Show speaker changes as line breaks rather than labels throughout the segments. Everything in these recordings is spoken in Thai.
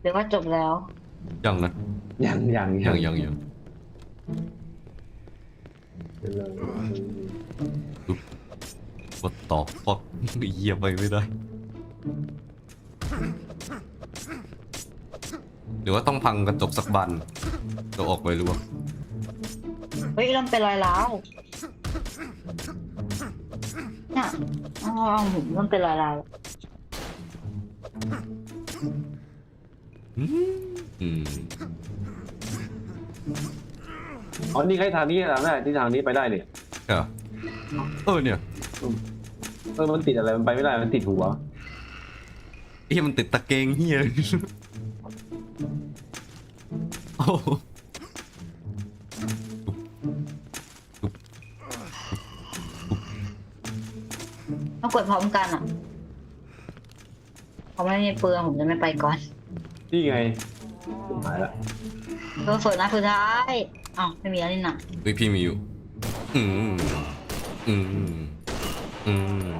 หรือว่าจบแล้ว
ยังนะ
ยังยัง
ยังยังยังกดต่อฟอกเยียไปไม่ได้ หรือว่าต้องพังกระจกสักบันจะออกไปหรือว่า
เฮ้ยเริ่มเป็นรอยร้าวเนี่ยอ๋อผมเริ่มเป็นรอยร้าว
อืมอืม
อ๋อนี่ใครทางนี้ทางได้ที่ทางนี้ไปได้เนี่ย
ใช่เหรอเออเนี่ย
เออมันติดอะไรมันไปไม่ได้มันติดหัว
ไอ้เหี้ยมันติดตะเกงเฮียโอ้โห
ต้องกดพร้อมกันอะผมไม่มีปืนผมจะไม่ไปก่อน
นี่ไงหายละ
เพิ่มเฟิร์นะสุดท้ายอ้าวไม่มีแล้วนี่น่ะ
เฮ้ยพี่มีอยู่ อืมอืมอืม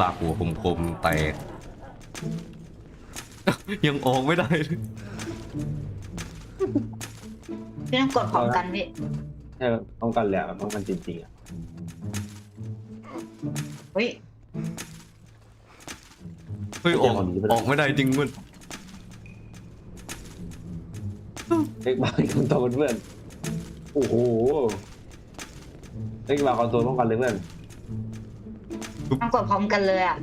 ลากหัวคมๆแตก ยังออกไม่ได้เลย
พี่ต้องกดพร้อมกันพี่
ใช่ป้องกันแหละป้องกันจริงๆอะ
เฮ้ย
เฮ้ยออกออกไม่ได้จริงมัน
เล็กบาร์คอนโทรลเพื่อน โอ้โหเล็กบาร์คอนโทรลป้องกันเลยเพื่อน
ต้องกดพร้อมกันเลยอะ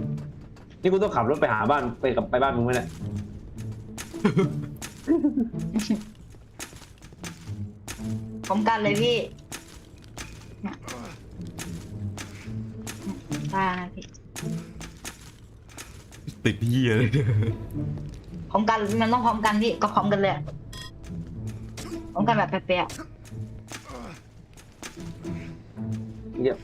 นี่กูต้องขับรถไปหาบ้านไปกับไปบ้านมึงไหมเนี่ย
พร้อมกันเลยพี่เนี่ยได้นะพี่
ติดเหี้ยเลยเนี่ย
พร้อมกันมันต้องพร้อมกันพี่ก็พร้อมกันเลยอะพร้อมกันแบบเป๊ะ
เนี่ย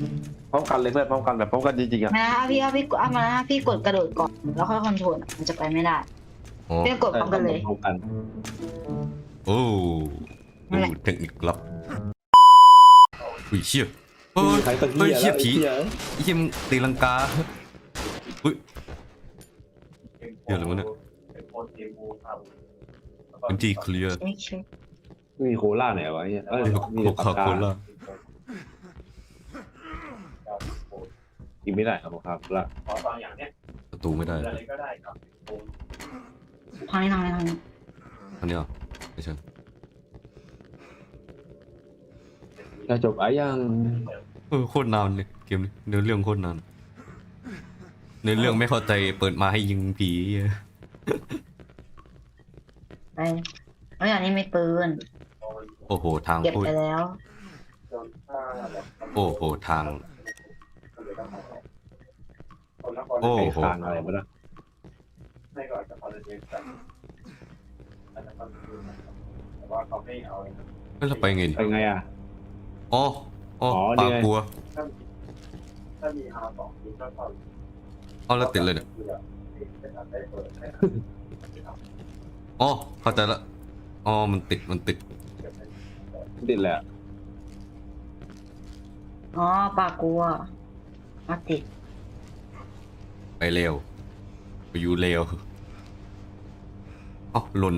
ป้องกันเลยเพื่อนป้องกันแบบป้องกันจริงๆอะ
ๆมานะพี่เอาพี่เอามานะพี่กดกระโดดก่อนแล้วค่อยคอนโทรลอะมันจะไปไม่ได้
อ๋อ
พี่กดพร้อมกันเลย
ป้องกัน
โอ้
นั่นแหละ
เทคนิคลับอุ้ยเชี่ยเฮ้ย
ใครตะ
เฮ้ย
เกีย
เชี่ยผีไอ้เชี่ยมึงตีลังกาอุ้ย เดี๋ยวอะไรวะเนี่ยพื้นที่เคลียร์
ไม่ใช่
มีโคล่าไหนวะเนี่ยเอ้ยมี
โค
แต่
คา
ปาก
โค
กา
ล่า
กินไม่ได้ครับครับละ
ประตูไม่ได้
ทางนี้ทางนี้ทางนี้
อันนี้เหรอไม่ใช่
จะจบอะยัง
เออโคตรนานเลยเกมนี้เนื้อเรื่องโคตรนาน เนื้อเรื่องไม่เข้าใจเปิดมาให้ยิงผี
ไปแล้วอย่างนี้ไม่ปืน
โอ้โหทาง
เก็บ
โคต
ไป
ร
แล้ว
โอ้โหทาง โอ้
ไอ้
โห
คางอะไรมาละ
เอ้ยเราไปไงดิ
ไปไงอะ
อ๋ออ๋อ
อ๋อ
ป
นี่
ลา
ไง
กลัว เอาแล้วติดเลยเนี่ย อ๋อเข้าใจละ อ๋อ มันติด มันติด
ติดแหละ
อ๋อปลากลัวมาติด
ไปเร็ว ไปอยู่เร็วอ๋อหล่น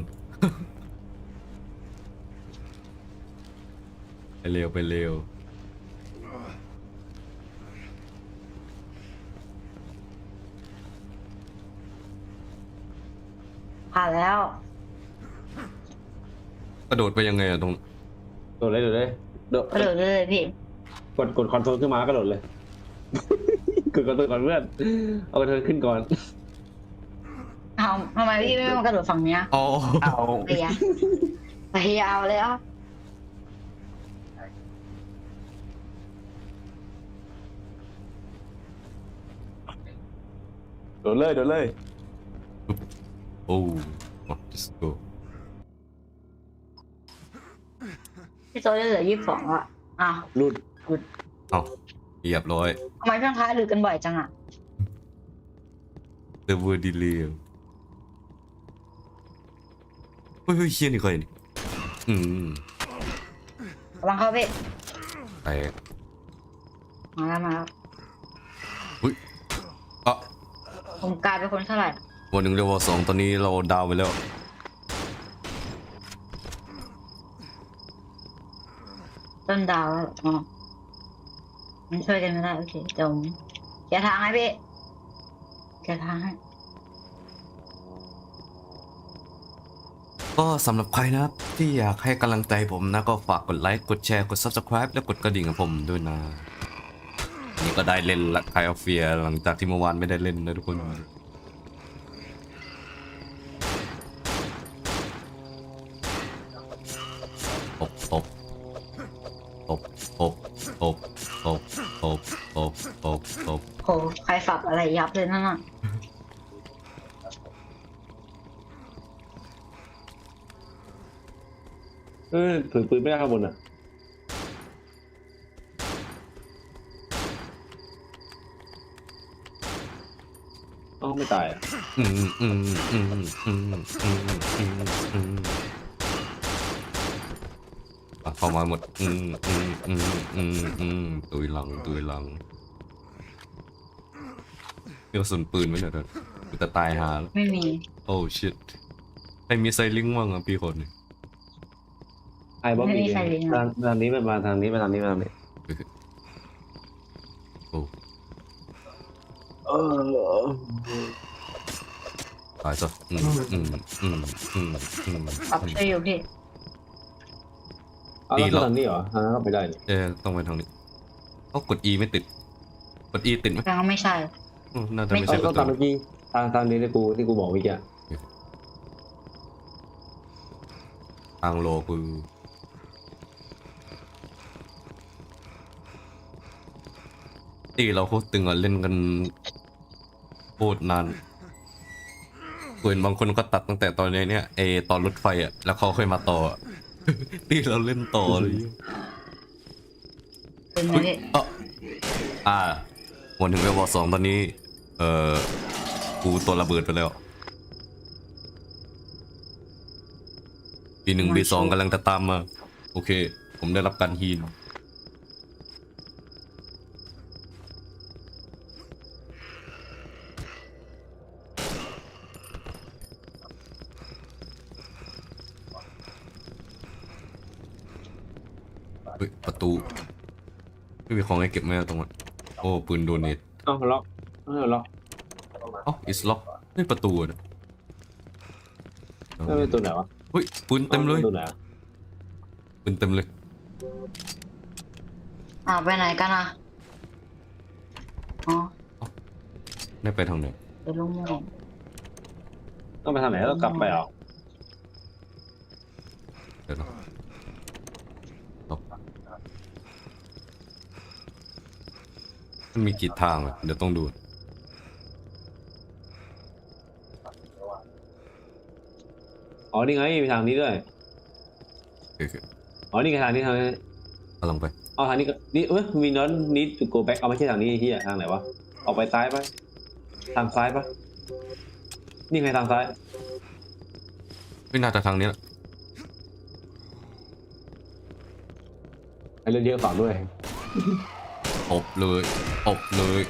ไปเร็ว ไปเร็ว
ผ่าน แล้ว
กระโดดไปยังไงอะตรง
โดดเลยโดดเลยโดด
กระโดดเลยพี่
กดกดคอนโทรลขึ้นมาแล้วก็โดดเลย กดคอนโทรลก่อนเพื่อนเอาคอนโทรลขึ้นก่อน
เอาทำไมพี่ไม่มากระโดดฝั่งเนี้ย
อ๋อ
เอา
ไปยะไปยาวแล้ว
โดดเลยโดดเลย
โอ้มา let's go
พี่โซได้เหลือยี่สิบสองอะอ้าว
รุด
เอาเรียบร้อย
ทำไมช่างค้าหรือกันบ่อยจังอะ
เซอร์เวอร์ดีเลย์เฮ้ยเฮ้ยเชี่ยนี่ใครนี่อืม
กำลังเข้าพี่
แตก
มาแล้วมาแล้ว
อะ
ผมกลายเป็นคนเท่าไหร่
วันหนึ่งเรียกว่าสองตอนนี้เราดาวไปแล้ว
ต้นดาวแล้วอ๋อมันช่วยกันไม่ได้ โอเคเดี๋ยวผมแกะทางให้พี่แกะทางให้
ก็สำหรับใครนะครับที่อยากให้กำลังใจผมนะ ก็ฝากกดไลค์ กดแชร์ กด Subscribe และกดกระดิ่งกับผมด้วยนะ นี่ก็ได้เล่นละคายออฟเฟียหลังจากที่เมื่อวานไม่ได้เล่นนะทุกคน บตบตบตบตบตบตบตบตบตบ
โหใครสับอะไรยับเลยนั่นน่ะ
เออถือปืนไม่ได้ข้างบนอะเอ้าไม่ตายอะ
อืมอืมอืมอืมอืมอืมอืมอืมอะ เข้ามาหมด อืมอืมอืมอืมอืมตุยหลังตุยหลังมีกระสุนปืนไหมเนี่ยเธอกูจะตายหาแล้ว
ไม่มี
โอ้ชิตใครมีไซลิงบ้างอะพี่คนนี่
ไอ้บ๊อบบี้ทางทางนี้ไปมาทางนี้ไปทางนี้ไปทางนี้
โอ้
เออ
ตายซะอืมอืมอืมอืมอืม
ปรับช่วยอยู่พี่
เอาแล้วทางนี้เหรอทางนั้นก็ไปได้นี่
เอ๊ะต้องไปทางนี้เขากด E ไม่ติด กด E ติดไหม
ยังไม่ใช่
อืมน่าจะ
ไม่
ไม่
เอา
ใช่ป
ต้อ
ระ
ง
ตู
ตามเมื่อกี้ทางทางนี้ที่กูที่กูบอกเมื่อกี้อะ
ทางโลคือที่เราโคตรตึงอะเล่นกันโคตรนานเห็นบางคนก็ตัดตั้งแต่ตอนนี้เนี่ยเอตอนรถไฟอะแล้วเขาค่อยมาต่ออะ ที่เราเล่นต่อเลย
เป็นไง
อุ๊ย
พี่
เอ่ออ่าวันถึงเวลสองตอนนี้ เอ่อกูตัวระเบิดไปแล้วปีหนึ่งปีสองกำลังจะตามมา โอเค ผมได้รับการฮีน เฮ้ย ประ ตูไม่มีของให้เก็บไหมอะตรงนั้นโอ้ปืนโดเนต
เอ้าล็อกเออล็อก
อ๋อ is lock เฮ้ยประตูอะนะ
ไม่เป็นตัวไหนวะ
เฮ้ยปืนเต็มเลย
ตัวไหนอะ
ปืนเต็มเลย
อ่าวไปไหนกันอะอ๋อ
ได้ไปทางไหน
ไปลุงโม่ง
ต้องไปทางไหนต้องกลับไปเหรอ
เดี๋ยวนะลบ มันมีกี่ทางอะเดี๋ยวต้องดู
อ๋อนี่ไงมีทางนี้ด้วย
โอเค
อ๋อนี่ไงทางนี้ทางนี้
กำลังไป
เอาทางนี้ก็นี่เอ้ยมีน้อนนิดจุโกแบ็กเอาไม่ใช่ทางนี้ไอ้ที่ทางไหนวะออกไปซ้ายปะทางซ้ายปะนี่ไงทางซ้าย
ไม่น่าจะทางนี้ละ
ไอ้เรื่องเยอะฝากด้วย
อบเลยอบเลย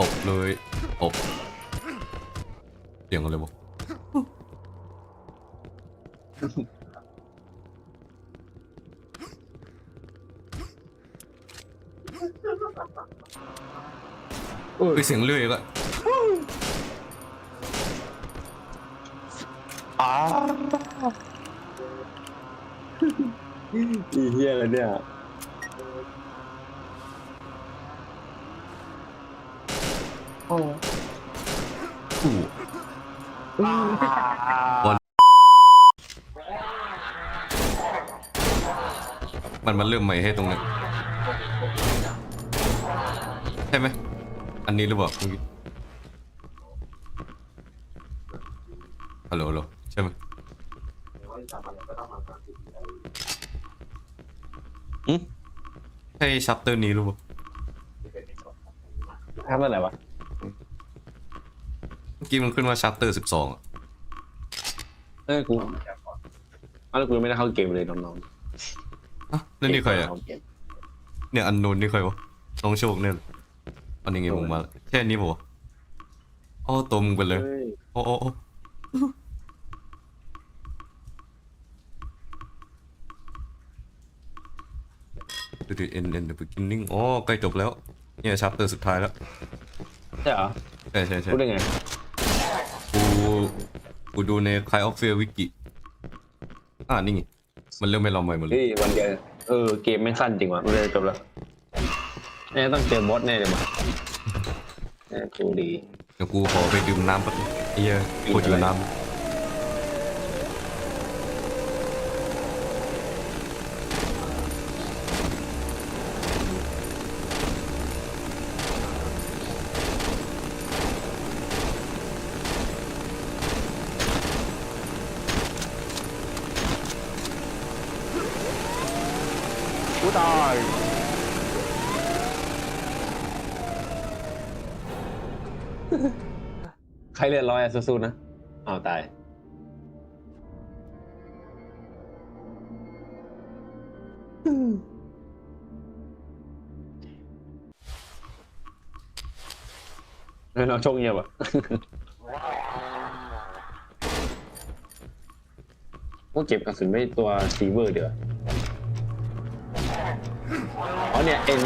อบเลยอบเสียงอะไรวะ
โอ้ย
เฮ้ยเสียงเลื่อยก็
อีเหี้ยอะไรเนี่ย
โอ้
อู้มันมันเริ่มใหม่ให้ตรงนั้นใช่ไหม อันนี้หรือเปล่าเมื่อกี้ฮัลโหลฮัลโหลใช่ไหม
อืม
ใช่ชัปเตอร์นี้หรือเปล่า
ทำอะไรวะ
เมื่อ กี้มันขึ้นว่าชัปเตอร์สิบสอง
เอ้ยกูอ้าวแล้วกูยังไม่ได้เข้าเกมเลยน้อง
อะแล้วนี่ใครอะ เนี่ยอันนูนนี่ใครวะน้องโชคเนี่ยเหรออันนี้ไงผมมาแล้วแค่นี้ปะวะอ้อตมกันเลย
เฮ้ย
โอ้โอ้โอ้ดูดิ end end the beginning อ๋อใกล้จบแล้ว เนี่ยชัปเตอร์สุดท้ายแล้ว
ใช่เหรอ
ใช่ใช่ใช่
พูดได้ไง
กู กูดูในคลายออฟเฟียวิกิอ่านี่ไงมันเริ่มไม่รอใหม่หมดเลย
เฮ้ยวันเดียวเออเกมไม่งสั้นจริงว่ะมันเลยจบแล้วแน่ต้องเจอบอสแน่เลยมั้งแน่กูดี
เดี๋ยวกูขอไปดื่มน้ำแป๊บนึงไอ้เหี้ยโคตรอยู่น้ำ
ตายใครเลือดร้อยอะสู้ๆนะเอาตายเฮ้ยเราโชคเงียบอะ ก็เก็บกระสุนไม่ตัวซีเวอร์เดี๋ยวา เนี่ยเอ็น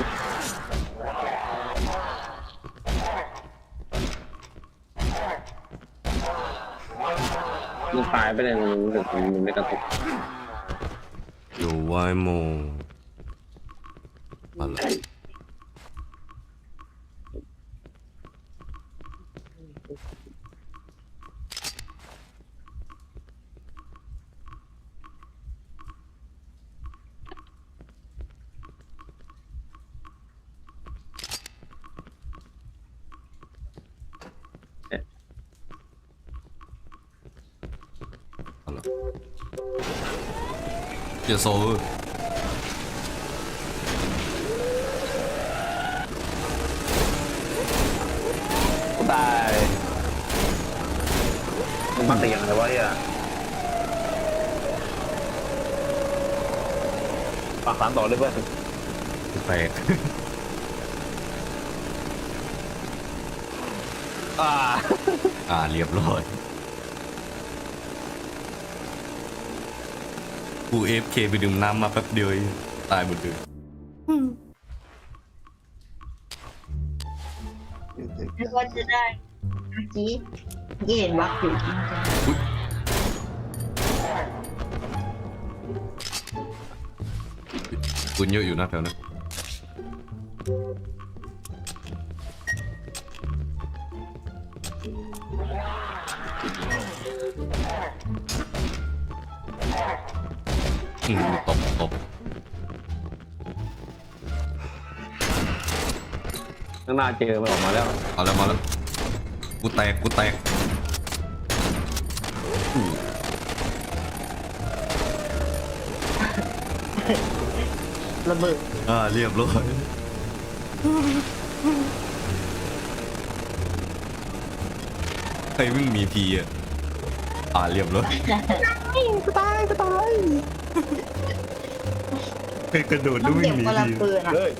มันตายไปเลยมันรู้สึกมันไม่กระตุก
อยู่ไวโมอะไรอะไร เจโซเวอร์
กูตายมันมาตีอย่างไรวะเนี่ยปากสามต่อเลยเพื่อน
แตก
อ่า
อ่าเรียบร้อย กูเอฟเคไปดื่มน้ำมาแป๊บเดียวตายหมดเลย
แล้วก็จะได้เมื่อกี้เห็นวักอยู่จริง
คุณเยอะอยู่นะแถวนั้น อืมตบตบ
ข้างหน้าเจอมันออกมาแล้ว
เอาแล้วมาแล้วกูแตกกูแตกอู้
ๆระเบิด
อ่าเรียบร้อยใครมึงมีพีอะอ่าเรียบร้อยกูตายกูตาย ใครกระโดด
ต้
แล้
อ
ว
ง
วย
เก็บ
หนี
คนละ
ที
ปืนอะ
เฮ้ย